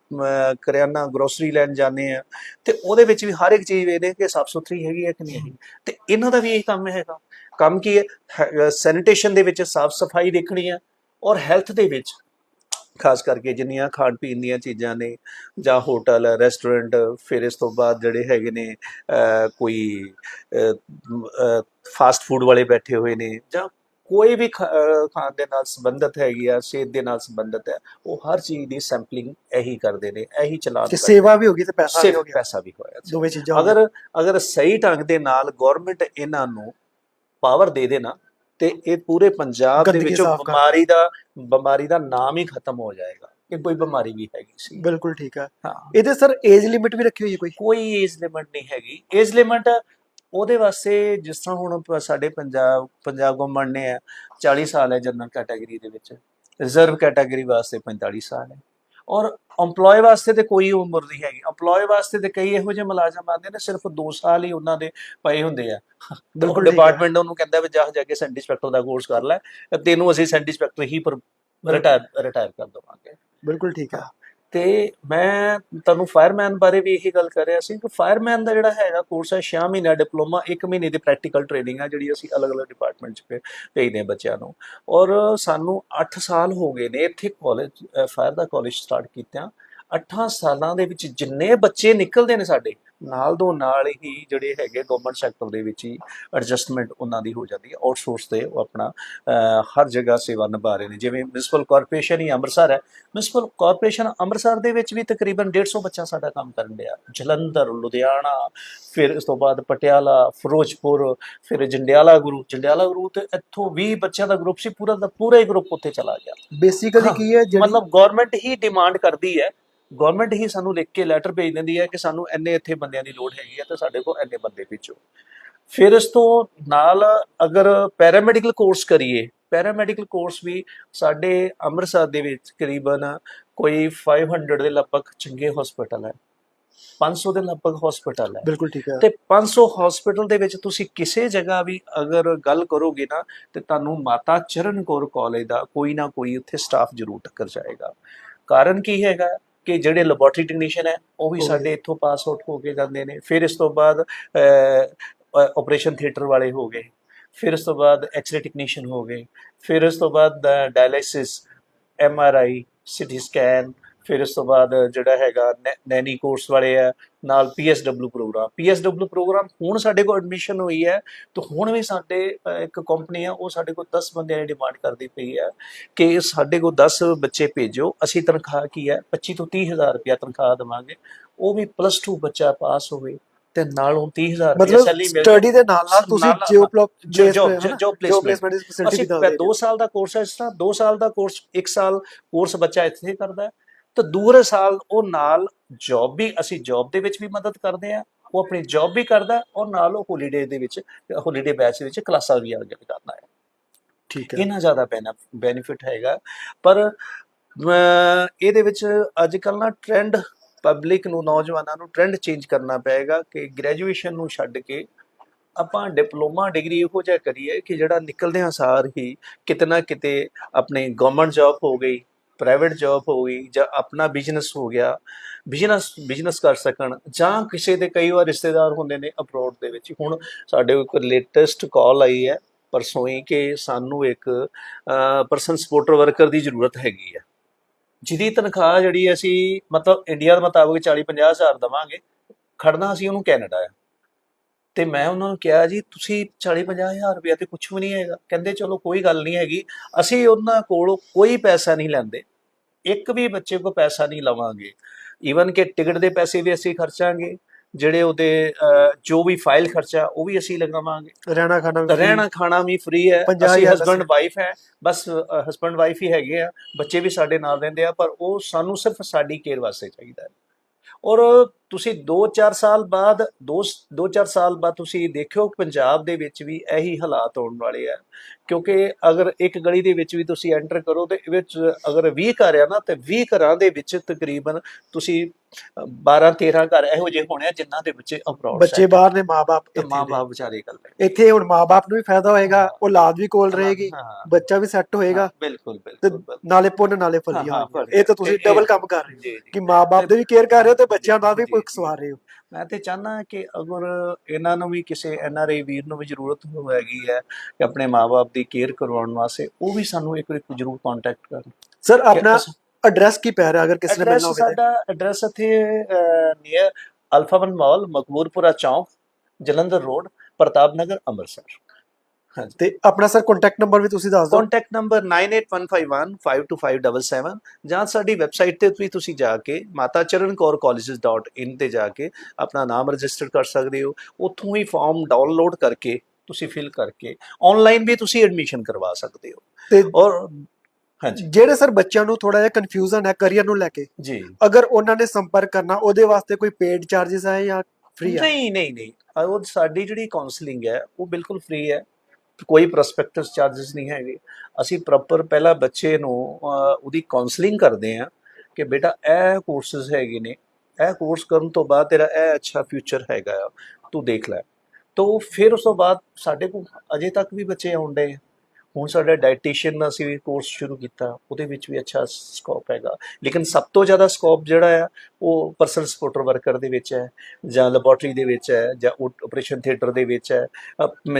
ਕਰਿਆਨਾ ਗਰੋਸਰੀ ਲੈਣ ਜਾਂਦੇ ਆ ਤੇ ਉਹਦੇ ਵਿੱਚ ਵੀ ਹਰ ਇੱਕ ਚੀਜ਼ ਵੇਖਦੇ ਕਿ ਸਾਫ਼ ਸੁਥਰੀ ਹੈਗੀ ਹੈ ਕਿ ਨਹੀਂ ਹੈਗੀ। ਤੇ ਇਹਨਾਂ ਦਾ ਵੀ ਇਹ ਕੰਮ ਹੈਗਾ। ਕੰਮ ਕੀ ਹੈ? ਸੈਨੀਟੇਸ਼ਨ ਦੇ ਵਿੱਚ ਸਾਫ਼ ਸਫ਼ਾਈ ਦੇਖਣੀ ਹੈ ਔਰ ਹੈਲਥ ਦੇ ਵਿੱਚ, ਖਾਸ ਕਰਕੇ ਜਿੰਨੀਆਂ ਖਾਣ ਪੀਣ ਦੀਆਂ ਚੀਜ਼ਾਂ ਨੇ ਜਾਂ ਹੋਟਲ ਰੈਸਟੋਰੈਂਟ ਫਿਰ ਇਸ ਤੋਂ ਬਾਅਦ ਜਿਹੜੇ ਹੈਗੇ ਨੇ ਕੋਈ ਫਾਸਟ ਫੂਡ ਵਾਲੇ ਬੈਠੇ ਹੋਏ ਨੇ ਜਾਂ ਕੋਈ ਵੀ ਖਾਣ ਦੇ ਨਾਲ ਸੰਬੰਧਿਤ ਹੈਗੀ ਆ ਸਿਹਤ ਦੇ ਨਾਲ ਸੰਬੰਧਿਤ ਹੈ ਉਹ ਹਰ ਚੀਜ਼ ਦੀ ਸੈਂਪਲਿੰਗ ਇਹੀ ਕਰਦੇ ਨੇ ਇਹੀ ਚਲਾਨ ਕਿ ਸੇਵਾ ਵੀ ਹੋਗੀ ਤੇ ਪੈਸਾ ਵੀ ਹੋ ਗਿਆ। ਪੈਸਾ ਵੀ ਹੋਇਆ ਦੋਵੇਂ ਚੀਜ਼ਾਂ। ਅਗਰ ਅਗਰ ਸਹੀ ਢੰਗ ਦੇ ਨਾਲ ਗਵਰਨਮੈਂਟ ਇਹਨਾਂ ਨੂੰ ਪਾਵਰ ਦੇ ਦੇਣਾ ਤੇ ਇਹ ਪੂਰੇ ਪੰਜਾਬ ਦੇ ਵਿੱਚੋਂ ਬਿਮਾਰੀ ਦਾ ਬਿਮਾਰੀ ਦਾ ਨਾਮ ਹੀ ਖਤਮ ਹੋ ਜਾਏਗਾ ਕਿ ਕੋਈ ਬਿਮਾਰੀ ਵੀ ਹੈਗੀ ਸੀ। ਬਿਲਕੁਲ ਠੀਕ ਹਾਂ। ਇਹਦੇ ਸਰ ਏਜ ਲਿਮਿਟ ਵੀ ਰੱਖੀ ਹੋਈ ਹੈ ਕੋਈ? ਕੋਈ ਏਜ ਲਿਮਿਟ ਨਹੀਂ ਹੈਗੀ। ਏਜ ਲਿਮਿਟ ਉਹਦੇ ਵਾਸਤੇ ਜਿਸ ਤਰ੍ਹਾਂ ਹੁਣ ਪ- ਸਾਡੇ ਪੰਜਾਬ ਪੰਜਾਬ ਗਵਰਨਮੈਂਟ ਨੇ ਹੈ 40 ਸਾਲ ਹੈ ਜਨਰਲ ਕੈਟਾਗਰੀ ਦੇ ਵਿੱਚ। ਰਿਜ਼ਰਵ ਕੈਟਾਗਰੀ ਵਾਸਤੇ 45 ਸਾਲ ਹੈ। ਔਰ EMPLOYE ਵਾਸਤੇ ਤੇ ਕੋਈ ਉਮਰ ਨਹੀਂ ਹੈਗੀ। EMPLOYE ਵਾਸਤੇ ਤੇ ਕਈ ਇਹੋ ਜਿਹੇ ਮੁਲਾਜ਼ਮ ਆਉਂਦੇ ਨੇ ਸਿਰਫ 2 ਸਾਲ ਹੀ ਉਹਨਾਂ ਦੇ ਪਏ ਹੁੰਦੇ ਆ। ਬਿਲਕੁਲ ਠੀਕ ਹੈ। ਡਿਪਾਰਟਮੈਂਟ ਉਹਨੂੰ ਕਹਿੰਦਾ ਵੀ ਜਾ ਜਾ ਕੇ ਸੈਂਟ ਇੰਸਪੈਕਟਰ ਦਾ ਕੋਰਸ ਕਰ ਲੈ। ਤੈਨੂੰ ਅਸੀਂ ਸੈਂਟ ਇੰਸਪੈਕਟਰ ਹੀ ਰਿਟਾਇਰ ਰਿਟਾਇਰ ਕਰ ਦਵਾਂਗੇ। ਬਿਲਕੁਲ ਠੀਕ ਹੈ ਤੇ ਮੈਂ ਤੁਹਾਨੂੰ ਫਾਇਰਮੈਨ ਬਾਰੇ ਵੀ ਇਹੀ ਗੱਲ ਕਰ ਰਿਹਾ ਸੀ ਕਿ ਫਾਇਰਮੈਨ ਦਾ ਜਿਹੜਾ ਹੈਗਾ ਕੋਰਸ ਹੈ 6 ਮਹੀਨਾ ਡਿਪਲੋਮਾ 1 ਮਹੀਨੇ ਦੀ ਪ੍ਰੈਕਟੀਕਲ ਟ੍ਰੇਨਿੰਗ ਹੈ ਜਿਹੜੀ ਅਸੀਂ ਅਲੱਗ-ਅਲੱਗ ਡਿਪਾਰਟਮੈਂਟ 'ਚ ਭੇ- ਭੇਜਦੇ ਹਾਂ ਬੱਚਿਆਂ ਨੂੰ। ਔਰ ਸਾਨੂੰ 8 ਸਾਲ ਹੋ ਗਏ ਨੇ ਇੱਥੇ ਕਾਲਜ ਫਾਇਰ ਦਾ ਕਾਲਜ ਸਟਾਰਟ ਕੀਤਾ 8 ਸਾਲਾਂ ਦੇ ਵਿੱਚ ਜਿੰਨੇ ਬੱਚੇ ਨਿਕਲਦੇ ਨੇ ਸਾਡੇ ਨਾਲ ਦੋ ਨਾਲ ਹੀ ਜਿਹੜੇ ਹੈਗੇ ਗਵਰਨਮੈਂਟ ਸੈਕਟਰ ਦੇ ਵਿੱਚ ਹੀ ਐਡਜਸਟਮੈਂਟ ਉਹਨਾਂ ਦੀ ਹੋ ਜਾਂਦੀ ਹੈ। ਆਊਟਸੋਰਸ ਤੇ ਉਹ ਆਪਣਾ ਹਰ ਜਗ੍ਹਾ ਸੇਵਾ ਨਿਭਾ ਰਹੇ ਨੇ। ਜਿਵੇਂ ਮਿਊਨਿਸਪਲ ਕਾਰਪੋਰੇਸ਼ਨ ਹੀ ਅੰਮ੍ਰਿਤਸਰ ਹੈ। ਮਿਊਨਿਸਪਲ ਕਾਰਪੋਰੇਸ਼ਨ ਅੰਮ੍ਰਿਤਸਰ ਦੇ ਵਿੱਚ ਵੀ ਤਕਰੀਬਨ 150 ਬੱਚਾ ਸਾਡਾ ਕੰਮ ਕਰਨ ਡਿਆ। ਜਲੰਧਰ ਲੁਧਿਆਣਾ ਫਿਰ ਇਸ ਤੋਂ ਬਾਅਦ ਪਟਿਆਲਾ ਫਿਰੋਜ਼ਪੁਰ ਫਿਰ ਜੰਡਿਆਲਾ ਗਰੁੱਪ ਜੰਡਿਆਲਾ ਗਰੁੱਪ ਤੇ ਇੱਥੋਂ 20 ਬੱਚਿਆਂ ਦਾ ਗਰੁੱਪ ਸੀ। ਪੂਰਾ ਦਾ ਪੂਰਾ ਹੀ ਗਰੁੱਪ ਉੱਥੇ ਚਲਾ ਗਿਆ। ਬੇਸਿਕਲੀ ਕੀ ਹੈ ਮਤਲਬ ਗਵਰਨਮੈਂਟ ਹੀ ਡਿਮਾਂਡ ਕਰਦੀ ਹੈ ਗਵਰਨਮੈਂਟ ਹੀ ਸਾਨੂੰ ਲਿਖ ਕੇ ਲੈਟਰ ਭੇਜ ਦਿੰਦੀ ਹੈ ਕਿ ਸਾਨੂੰ ਇੰਨੇ ਇੱਥੇ ਬੰਦਿਆਂ ਦੀ ਲੋੜ ਹੈਗੀ ਹੈ ਤੇ ਸਾਡੇ ਕੋਲ ਇੰਨੇ ਬੰਦੇ ਭੇਜੋ। ਫਿਰ ਇਸ ਤੋਂ ਨਾਲ ਅਗਰ ਪੈਰਾਮੈਡੀਕਲ ਕੋਰਸ ਕਰੀਏ ਪੈਰਾਮੈਡੀਕਲ ਕੋਰਸ ਵੀ ਸਾਡੇ ਅੰਮ੍ਰਿਤਸਰ ਦੇ ਵਿੱਚ ਕਰੀਬਨ ਕੋਈ 500 ਦੇ ਲਗਭਗ ਚੰਗੇ ਹਸਪੀਟਲ ਹੈ। 500 ਦੇ ਲਗਭਗ ਹਸਪੀਟਲ ਹੈ। ਬਿਲਕੁਲ ਠੀਕ ਹੈ। ਤੇ 500 ਹਸਪੀਟਲ ਦੇ ਵਿੱਚ ਤੁਸੀਂ ਕਿਸੇ ਜਗ੍ਹਾ ਵੀ ਅਗਰ ਗੱਲ ਕਰੋਗੇ ਨਾ ਤੇ ਤੁਹਾਨੂੰ ਮਾਤਾ ਚਰਨ ਕੌਰ ਕਾਲਜ ਦਾ ਕੋਈ ਨਾ ਕੋਈ ਉੱਥੇ ਸਟਾਫ ਜ਼ਰੂਰ ਟੱਕਰ ਜਾਏਗਾ। ਕਾਰਨ ਕੀ ਹੈਗਾ? ਕਿ ਜਿਹੜੇ ਲੈਬੋਰਟਰੀ ਟੈਕਨੀਸ਼ੀਅਨ ਹੈ ਉਹ ਵੀ। ਸਾਡੇ ਇੱਥੋਂ ਪਾਸ ਆਊਟ ਹੋ ਕੇ ਜਾਂਦੇ ਨੇ ਫਿਰ ਇਸ ਤੋਂ ਬਾਅਦ ਆਪਰੇਸ਼ਨ ਥੀਏਟਰ ਵਾਲੇ ਹੋ ਗਏ ਫਿਰ ਇਸ ਤੋਂ ਬਾਅਦ ਐਕਸ-ਰੇ ਟੈਕਨੀਸ਼ੀਅਨ ਹੋ ਗਏ ਫਿਰ ਇਸ ਤੋਂ ਬਾਅਦ dialysis M R I CT scan ਫਿਰ ਇਸ ਤੋਂ ਬਾਅਦ ਜਿਹੜਾ ਹੈਗਾ ਨੈਨੀ ਕੋਰਸ ਵਾਲੇ ਆ ਨਾਲ ਪੀਐਸਡਬਲਯੂ ਪ੍ਰੋਗਰਾਮ ਪੀਐਸਡਬਲਯੂ ਪ੍ਰੋਗਰਾਮ ਹੁਣ ਸਾਡੇ ਕੋਲ ਐਡਮਿਸ਼ਨ ਹੋਈ ਹੈ ਤੇ ਹੁਣ ਵੀ ਸਾਡੇ ਇੱਕ ਕੰਪਨੀ ਆ ਉਹ ਸਾਡੇ ਕੋਲ 10 ਬੰਦਿਆਂ ਦੀ ਡਿਮਾਂਡ ਕਰਦੀ ਪਈ ਹੈ ਕਿ ਸਾਡੇ ਕੋਲ 10 ਬੱਚੇ ਭੇਜੋ। ਅਸੀਂ ਤਨਖਾਹ ਕੀ ਹੈ? 25 ਤੋਂ 30 ਹਜ਼ਾਰ ਰੁਪਇਆ ਤਨਖਾਹ ਦੇਵਾਂਗੇ। ਉਹ ਵੀ ਪਲੱਸ 2 ਬੱਚਾ ਪਾਸ ਹੋਵੇ ਤੇ ਨਾਲੋਂ 30000 ਰੁਪਇਆ ਮਤਲਬ ਸੈਲਰੀ ਮਿਲ ਸਟੱਡੀ ਦੇ ਨਾਲ ਨਾਲ ਤੁਸੀਂ ਨਾਲ- ਜਿਓ ਪਲੋ ਜੋ ਜੋ ਜੋ ਜੋ ਪਲੇਸਮੈਂਟ ਅਸੀਂ ਵੀ ਦਿੰਦੇ 2 ਸਾਲ ਦਾ ਕੋਰਸ ਹੈ ਇਸ ਤਰ੍ਹਾਂ 2 ਸਾਲ ਦਾ ਕੋਰਸ 1 ਸਾਲ ਕੋਰਸ ਬੱਚਾ ਇੱਥੇ ਕਰਦਾ ਹੈ। ਤੇ ਦੂਸਰੇ ਸਾਲ ਉਹ ਨਾਲ ਜੌਬ ਵੀ ਅਸੀਂ ਜੌਬ ਦੇ ਵਿੱਚ ਵੀ ਮਦਦ ਕਰਦੇ ਆ ਉਹ ਆਪਣੀ ਜੌਬ ਵੀ ਕਰਦਾ ਔਰ ਨਾਲ ਉਹ ਹੌਲੀਡੇ ਦੇ ਵਿੱਚ ਹੌਲੀਡੇ ਬੈਚ ਵਿੱਚ ਕਲਾਸਾਂ ਵੀ ਅੱਗੇ ਕਰਦਾ ਹੈ। ਠੀਕ ਹੈ। ਇਹਨਾਂ ਜ਼ਿਆਦਾ ਬੈਨੀਫਿਟ ਹੈਗਾ ਪਰ ਇਹਦੇ ਵਿੱਚ ਅੱਜ ਕੱਲ ਨਾ ਟ੍ਰੈਂਡ ਪਬਲਿਕ ਨੂੰ ਨੌਜਵਾਨਾਂ ਨੂੰ ਟ੍ਰੈਂਡ ਚੇਂਜ ਕਰਨਾ ਪਏਗਾ ਕਿ ਗ੍ਰੈਜੂਏਸ਼ਨ ਨੂੰ ਛੱਡ ਕੇ ਆਪਾਂ ਡਿਪਲੋਮਾ ਡਿਗਰੀ ਇਹੋ ਜਿਹਾ ਕਰੀਏ ਕਿ ਜਿਹੜਾ ਨਿਕਲਦੇ ਹਾਂ ਸਾਰ ਹੀ ਕਿਤੇ ਨਾ ਕਿਤੇ ਆਪਣੀ ਗਵਰਨਮੈਂਟ ਜੌਬ ਹੋ ਗਈ ਪ੍ਰਾਈਵੇਟ ਜੌਬ ਹੋ ਗਈ ਜਾਂ ਆਪਣਾ ਬਿਜ਼ਨਸ ਹੋ ਗਿਆ ਬਿਜ਼ਨਸ ਬਿਜ਼ਨਸ ਕਰ ਸਕਣ ਜਾਂ ਕਿਸੇ ਦੇ ਕਈ ਵਾਰ ਰਿਸ਼ਤੇਦਾਰ ਹੁੰਦੇ ਨੇ ਅਬਰੋਡ ਦੇ ਵਿੱਚ। ਹੁਣ ਸਾਡੇ ਕੋਲ ਇੱਕ ਲੇਟੈਸਟ ਕਾਲ ਆਈ ਹੈ, ਪਰਸੋਂ ਹੀ ਕਿ ਸਾਨੂੰ ਇੱਕ ਪਰਸਨ ਸਪੋਰਟਰ ਵਰਕਰ ਦੀ ਜ਼ਰੂਰਤ ਹੈਗੀ ਹੈ। ਜਿਹਦੀ ਤਨਖਾਹ ਜਿਹੜੀ ਅਸੀਂ ਮਤਲਬ ਇੰਡੀਆ ਦੇ ਮੁਤਾਬਕ 40 50 ਹਜ਼ਾਰ ਦਵਾਂਗੇ ਖੜਨਾ ਅਸੀਂ ਉਹਨੂੰ ਕੈਨੇਡਾ ਹੈ ਤੇ ਮੈਂ ਉਹਨਾਂ ਨੂੰ ਕਿਹਾ ਜੀ ਤੁਸੀਂ 40 50 ਹਜ਼ਾਰ ਰੁਪਇਆ ਤੇ ਕੁਝ ਵੀ ਨਹੀਂ ਹੈਗਾ। ਕਹਿੰਦੇ ਚਲੋ ਕੋਈ ਗੱਲ ਨਹੀਂ ਹੈਗੀ। ਅਸੀਂ ਉਹਨਾਂ ਕੋਲੋਂ ਕੋਈ ਪੈਸਾ ਨਹੀਂ ਲੈਂਦੇ। ਇੱਕ ਵੀ ਬੱਚੇ ਕੋ ਪੈਸਾ ਨਹੀਂ ਲਵਾਂਗੇ। ਈਵਨ ਕਿ ਟਿਕਟ ਦੇ ਪੈਸੇ ਵੀ ਅਸੀਂ ਖਰਚਾਂਗੇ। ਜਿਹੜੇ ਉਹਦੇ ਜੋ ਵੀ ਫਾਈਲ ਖਰਚਾ ਉਹ ਵੀ ਅਸੀਂ ਲਗਾਵਾਂਗੇ। ਰਹਿਣਾ ਖਾਣਾ ਵੀ। ਰਹਿਣਾ ਖਾਣਾ ਵੀ ਫ੍ਰੀ ਹੈ। ਅਸੀਂ ਹਸਬੰਡ ਵਾਈਫ ਹੈ। ਬਸ ਹਸਬੰਡ ਵਾਈਫ ਹੀ ਹੈਗੇ ਆ। ਬੱਚੇ ਵੀ ਸਾਡੇ ਨਾਲ ਰਹਿੰਦੇ ਆ ਪਰ ਉਹ ਸਾਨੂੰ ਸਿਰਫ ਸਾਡੀ ਕੇਅਰ ਵਾਸਤੇ ਚਾਹੀਦਾ ਹੈ। ਔਰ ਤੁਸੀਂ 2-4 ਸਾਲ ਬਾਅਦ 2-4 ਸਾਲ ਬਾਅਦ ਤੁਸੀਂ ਦੇਖਿਓ ਪੰਜਾਬ ਦੇ ਵਿੱਚ ਵੀ ਇਹੀ ਹਾਲਾਤ ਹੋਣ ਵਾਲੇ ਆ। ਕਿਉਂਕਿ ਅਗਰ ਇੱਕ ਗਲੀ ਦੇ ਵਿੱਚ ਵੀ ਤੁਸੀਂ ਐਂਟਰ ਕਰੋ ਤੇ ਇਹ ਵਿੱਚ ਅਗਰ 20 ਘਰ ਆ ਨਾ, ਤੇ 20 ਘਰਾਂ ਦੇ ਵਿੱਚ ਤਕਰੀਬਨ ਤੁਸੀਂ 12-13 ਘਰ ਇਹੋ ਜਿਹੇ ਹੋਣੇ ਆ ਜਿਨ੍ਹਾਂ ਦੇ ਬੱਚੇ ਅਬਰੋਡ ਬੱਚੇ ਬਾਹਰ ਨੇ ਮਾਪੇ ਨੇ। ਵਿਚਾਰੇ ਗੱਲ ਇੱਥੇ ਹੁਣ ਮਾਪੇ ਨੂੰ ਵੀ ਫਾਇਦਾ ਹੋਏਗਾ ਔਲਾਦ ਵੀ ਕੋਲ ਰਹੇਗੀ ਬੱਚਾ ਵੀ ਸੈੱਟ ਹੋਏਗਾ ਬਿਲਕੁਲ ਬਿਲਕੁਲ। ਨਾਲੇ ਪੁੰਨ ਨਾਲੇ ਫਲੀਆਂ। ਇਹ ਤਾਂ ਤੁਸੀਂ ਡਬਲ ਕੰਮ ਕਰ ਰਹੇ ਹੋ ਕਿ ਮਾਪੇ ਦੇ ਵੀ ਕੇਅਰ ਕਰ ਰਹੇ ਹੋ ਤੇ ਬੱਚਿਆਂ ਦਾ ਵੀ ਭੁੱਖ। ਸਵਾਰ ਰਹੇ ਹੋ ਮੈਂ ਤੇ ਚਾਹਨਾ ਕਿ ਅਗਰ ਇਹਨਾਂ ਨੂੰ ਵੀ ਕਿਸੇ ਐਨਆਰਆਈ ਵੀਰ ਨੂੰ ਵੀ ਜ਼ਰੂਰਤ ਹੋਵੇਗੀ ਹੈ ਕਿ ਆਪਣੇ ਮਾਪੇ ਦੀ ਕੇਅਰ ਕਰਵਾਉਣ ਵਾਸਤੇ ਉਹ ਵੀ ਸਾਨੂੰ ਇੱਕ ਵਾਰੀ ਜ਼ਰੂਰ ਕੰਟੈਕਟ ਕਰਨ ਸਰ ਆਪਣਾ ਐਡਰੈਸ ਕੀ ਪੈ ਰਿਹਾ ਅਗਰ ਕਿਸੇ ਨੇ ਮਿਲਣਾ ਹੋਵੇ? ਸਾਡਾ ਐਡਰੈਸ ਇੱਥੇ ਨੀਅਰ ਅਲਫਾਵਨ ਮਾਲ ਮਕਬੂਰਪੁਰਾ ਚੌਂਕ ਜਲੰਧਰ ਰੋਡ ਪ੍ਰਤਾਪ ਨਗਰ ਅੰਮ੍ਰਿਤਸਰ। ਤੇ ਆਪਣਾ ਸਰ ਕੰਟੈਕਟ ਨੰਬਰ ਵੀ ਤੁਸੀਂ ਦੱਸ ਦਿਓ। ਕੰਟੈਕਟ ਨੰਬਰ 9815152577 ਜਾਂ ਸਾਡੀ ਵੈਬਸਾਈਟ ਤੇ ਵੀ ਤੁਸੀਂ ਜਾ ਕੇ matacharankor.colleges.in ਤੇ ਜਾ ਕੇ ਆਪਣਾ ਨਾਮ ਰਜਿਸਟਰ ਕਰ ਸਕਦੇ ਹੋ। ਉੱਥੋਂ ਹੀ ਫਾਰਮ ਡਾਊਨਲੋਡ ਕਰਕੇ ਤੁਸੀਂ ਫਿਲ ਕਰਕੇ ਆਨਲਾਈਨ ਵੀ ਤੁਸੀਂ ਐਡਮਿਸ਼ਨ ਕਰਵਾ ਸਕਦੇ ਹੋ। ਤੇ ਔਰ ਹਾਂਜੀ। ਜਿਹੜੇ ਸਰ ਬੱਚਿਆਂ ਨੂੰ ਥੋੜਾ ਜਿਹਾ ਕਨਫਿਊਜ਼ਨ ਹੈ ਕਰੀਅਰ ਨੂੰ ਲੈ ਕੇ ਜੀ। ਅਗਰ ਉਹਨਾਂ ਨੇ ਸੰਪਰਕ ਕਰਨਾ ਉਹਦੇ ਵਾਸਤੇ ਕੋਈ ਪੇਡ ਚਾਰजेस ਹੈ ਜਾਂ ਫ੍ਰੀ ਹੈ? ਨਹੀਂ ਨਹੀਂ ਨਹੀਂ। ਉਹ ਸਾਡੀ ਜਿਹੜੀ ਕਾਉਂਸਲਿੰਗ ਹੈ ਉਹ ਬਿਲਕੁਲ ਫ੍ਰੀ ਹੈ। ਕੋਈ ਪ੍ਰੋਸਪੈਕਟਸ ਚਾਰजेस ਨਹੀਂ ਹੈਗੇ। ਅਸੀਂ ਪ੍ਰੋਪਰ ਪਹਿਲਾਂ ਬੱਚੇ ਨੂੰ ਉਹਦੀ ਕਾਉਂਸਲਿੰਗ ਕਰਦੇ ਆ ਕਿ ਬੇਟਾ ਇਹ ਕੋਰਸਸ ਹੈਗੇ ਨੇ। ਇਹ ਕੋਰਸ ਕਰਨ ਤੋਂ ਬਾਅਦ ਤੇਰਾ ਇਹ ਅੱਛਾ ਫਿਊਚਰ ਹੈਗਾ ਤੂੰ ਦੇਖ ਲੈ। ਤੋ ਫਿਰ ਉਸ ਤੋਂ ਬਾਅਦ ਸਾਡੇ ਕੋਲ ਅਜੇ ਤੱਕ ਵੀ ਬੱਚੇ ਆਉਂਦੇ ਆ। ਹੁਣ ਸਾਡਾ ਡਾਈਟੀਸ਼ੀਅਨ ਦਾ ਅਸੀਂ ਵੀ ਕੋਰਸ ਸ਼ੁਰੂ ਕੀਤਾ ਉਹਦੇ ਵਿੱਚ ਵੀ ਅੱਛਾ ਸਕੋਪ ਹੈਗਾ। ਲੇਕਿਨ ਸਭ ਤੋਂ ਜ਼ਿਆਦਾ ਸਕੋਪ ਜਿਹੜਾ ਆ ਉਹ ਪਰਸਨਲ ਸਪੋਰਟਰ ਵਰਕਰ ਦੇ ਵਿੱਚ ਹੈ ਜਾਂ ਲੈਬੋਰਟਰੀ ਦੇ ਵਿੱਚ ਹੈ ਜਾਂ ਆਪਰੇਸ਼ਨ ਥੀਏਟਰ ਦੇ ਵਿੱਚ ਹੈ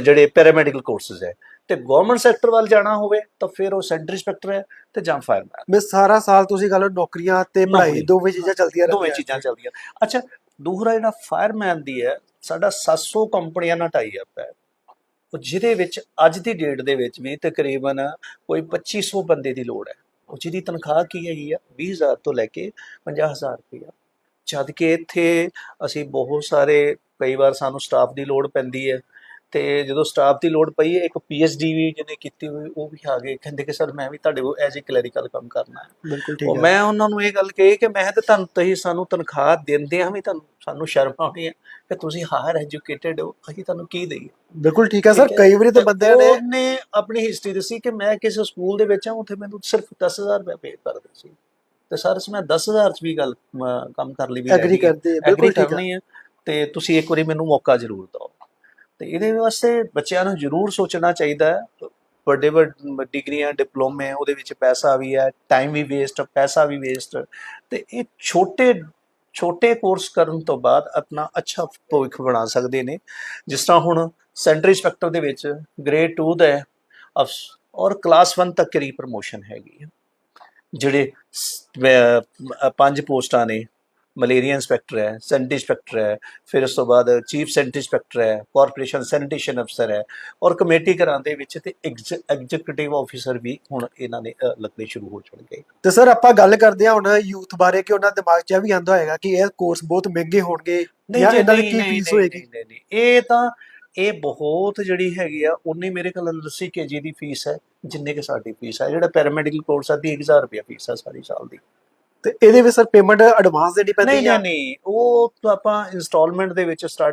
ਜਿਹੜੇ ਪੈਰਾਮੈਡੀਕਲ ਕੋਰਸਸ ਹੈ। ਤੇ ਗਵਰਨਮੈਂਟ ਸੈਕਟਰ ਵੱਲ ਜਾਣਾ ਹੋਵੇ ਤਾਂ ਫਿਰ ਉਹ ਸੈਂਟਰ ਇੰਸਪੈਕਟਰ ਹੈ ਤੇ ਜਾਂ ਫਾਇਰਮੈਨ ਮੈਂ ਸਾਰਾ ਸਾਲ ਤੁਸੀਂ ਗੱਲ ਨੌਕਰੀਆਂ ਤੇ ਪੜ੍ਹਾਈ। ਦੋਵੇਂ ਚੀਜ਼ਾਂ ਚੱਲਦੀਆਂ ਦੋਵੇਂ ਚੀਜ਼ਾਂ ਚੱਲਦੀਆਂ। ਅੱਛਾ ਦੂਸਰਾ ਜਿਹੜਾ ਫਾਇਰਮੈਨ ਦੀ ਹੈ ਸਾਡਾ 700 ਕੰਪਨੀਆਂ ਨਾਲ ਟਾਈ ਅਪ ਹੈ। ਉਹ ਜਿਹਦੇ ਵਿੱਚ ਅੱਜ ਦੀ ਡੇਟ ਦੇ ਵਿੱਚ ਵੀ ਤਕਰੀਬਨ ਕੋਈ 2500 ਬੰਦੇ ਦੀ ਲੋੜ ਹੈ। ਉਹ ਜਿਹਦੀ ਤਨਖਾਹ ਕੀ ਹੈਗੀ ਆ? 20000 ਤੋਂ ਲੈ ਕੇ 50000 ਰੁਪਇਆ ਜਦ ਕਿ ਇੱਥੇ ਅਸੀਂ ਬਹੁਤ ਸਾਰੇ, ਕਈ ਵਾਰ ਸਾਨੂੰ ਸਟਾਫ ਦੀ ਲੋੜ ਪੈਂਦੀ ਹੈ। ਤੇ ਜਦੋਂ ਸਟਾਫ ਦੀ ਲੋੜ ਪਈ ਇੱਕ ਪੀਐਚਡੀ ਵੀ ਜਿਹਨੇ ਕੀਤੀ ਹੋਈ ਉਹ ਵੀ ਆ ਗਏ। ਕਹਿੰਦੇ ਕਿ ਸਰ ਮੈਂ ਵੀ ਤੁਹਾਡੇ ਕੋਲ ਐਜ਼ ਅ ਕਲੈਰੀਕਲ ਕੰਮ ਕਰਨਾ ਹੈ। ਬਿਲਕੁਲ ਠੀਕ ਹੈ। ਮੈਂ ਉਹਨਾਂ ਨੂੰ ਇਹ ਗੱਲ ਕਹੀ ਕਿ ਮੈਂ ਤੇ ਤੁਹਾਨੂੰ ਤੁਸੀਂ ਸਾਨੂੰ ਤਨਖਾਹ ਦਿੰਦੇ ਆ ਵੀ ਤੁਹਾਨੂੰ ਸਾਨੂੰ ਸ਼ਰਮ ਆਉਣੀ ਹੈ ਕਿ ਤੁਸੀਂ ਹਾਇਰ ਐਜੂਕੇਟਿਡ ਹੋ ਅਸੀਂ ਤੁਹਾਨੂੰ ਕੀ ਦਈਏ? ਬਿਲਕੁਲ ਠੀਕ ਹੈ ਸਰ। ਕਈ ਵਾਰੀ ਤਾਂ ਬੰਦਿਆਂ ਨੇ ਉਹਨੇ ਆਪਣੀ ਹਿਸਟਰੀ ਦੱਸੀ ਕਿ ਮੈਂ ਕਿਸੇ ਸਕੂਲ ਦੇ ਵਿੱਚ ਆ ਉੱਥੇ ਮੈਨੂੰ ਸਿਰਫ 10000 ਰੁਪਏ ਪੇ ਕਰਦੇ ਸੀ। ਤੇ ਸਰ ਮੈਂ 10000 ਚ ਵੀ ਗੱਲ ਕੰਮ ਕਰ ਲਈ ਵੀ ਐਗਰੀ ਕਰਦੇ ਬਿਲਕੁਲ ਠੀਕ ਹੈ ਕਰਨੀ ਹੈ। ਤੇ ਤੁਸੀਂ ਇੱਕ ਵਾਰੀ ਮੈਨੂੰ ਮੌਕਾ ਜ਼ਰੂਰ ਦਿਓ। ਤੇ ਇਹਦੇ ਵਾਸਤੇ ਬੱਚਿਆਂ ਨੂੰ ਜ਼ਰੂਰ ਸੋਚਣਾ ਚਾਹੀਦਾ ਹੈ। ਵੱਡੇ ਵੱਡੇ ਡਿਗਰੀਆਂ, ਡਿਪਲੋਮੇ, ਉਹਦੇ ਵਿੱਚ ਪੈਸਾ ਵੀ ਹੈ ਟਾਈਮ ਵੀ ਵੇਸਟ ਪੈਸਾ ਵੀ ਵੇਸਟ ਤੇ ਇਹ ਛੋਟੇ ਛੋਟੇ ਕੋਰਸ ਕਰਨ ਤੋਂ ਬਾਅਦ ਆਪਣਾ ਅੱਛਾ ਭਵਿੱਖ ਬਣਾ ਸਕਦੇ ਨੇ। ਜਿਸ ਤਰ੍ਹਾਂ ਹੁਣ ਸੈਂਟਰ ਇੰਸਪੈਕਟਰ ਦੇ ਵਿੱਚ ਗ੍ਰੇਡ 2 ਦਾ ਅਫਸ- ਔਰ ਕਲਾਸ 1 ਤੱਕ ਦੀ ਪ੍ਰਮੋਸ਼ਨ ਹੈਗੀ ਹੈ। ਜਿਹੜੇ ਪੰਜ ਪੋਸਟਾਂ ਨੇ ਮਲੇਰੀਆ ਇੰਸਪੈਕਟਰ ਹੈ ਸੈਂਟ ਇੰਸਪੈਕਟਰ ਹੈ ਫਿਰ ਉਸ ਤੋਂ ਬਾਅਦ ਚੀਫ ਸੈਂਟ ਇੰਸਪੈਕਟਰ ਹੈ ਕਾਰਪੋਰੇਸ਼ਨ ਸੈਨੀਟੇਸ਼ਨ ਅਫਸਰ ਹੈ ਔਰ ਕਮੇਟੀ ਘਰਾਂ ਦੇ ਵਿੱਚ ਤੇ ਐਗਜ਼ੀਕਿਊਟਿਵ ਆਫੀਸਰ ਵੀ ਹੁਣ ਇਹਨਾਂ ਨੇ ਲੱਗਣੇ ਸ਼ੁਰੂ ਹੋ ਜਾਣਗੇ ਤੇ ਸਰ ਆਪਾਂ ਗੱਲ ਕਰਦੇ ਹਾਂ ਹੁਣ ਯੂਥ ਬਾਰੇ ਕਿ ਉਹਨਾਂ ਦਿਮਾਗ 'ਚ ਵੀ ਆਂਦਾ ਹੋਏਗਾ ਕਿ ਇਹ ਕੋਰਸ ਬਹੁਤ ਮਹਿੰਗੇ ਹੋਣਗੇ ਜਾਂ ਇਹਨਾਂ ਦੀ ਕੀ ਫੀਸ ਹੋਏਗੀ। ਇਹ ਤਾਂ ਇਹ ਬਹੁਤ ਜਿਹੜੀ ਹੈਗੀ ਆ ਉਨੀ ਮੇਰੇ ਨਾਲ 80 ਕੇਜੀ ਦੀ ਫੀਸ ਹੈ ਜਿੰਨੇ ਕਿ ਸਾਡੀ ਫੀਸ ਹੈ ਜਿਹੜਾ ਪੈਰਾਮੈਡੀਕਲ ਕੋਰਸ ਆ 30000 ਰੁਪਏ ਫੀਸ ਹੈ ਸਾਰੀ ਸਾਲ ਦੀ ਤੇ ਇਹਦੇ ਵਿੱਚ ਸਰ ਪੇਮੈਂਟ ਐਡਵਾਂਸ ਦੇਣੀ ਪੈਂਦੀ ਨਹੀਂ ਹੈ ਨਹੀਂ ਨਹੀਂ ਉਹ ਤਾਂ ਆਪਾਂ ਇਨਸਟਾਲਮੈਂਟ ਦੇ ਵਿੱਚ ਸਟਾਰਟ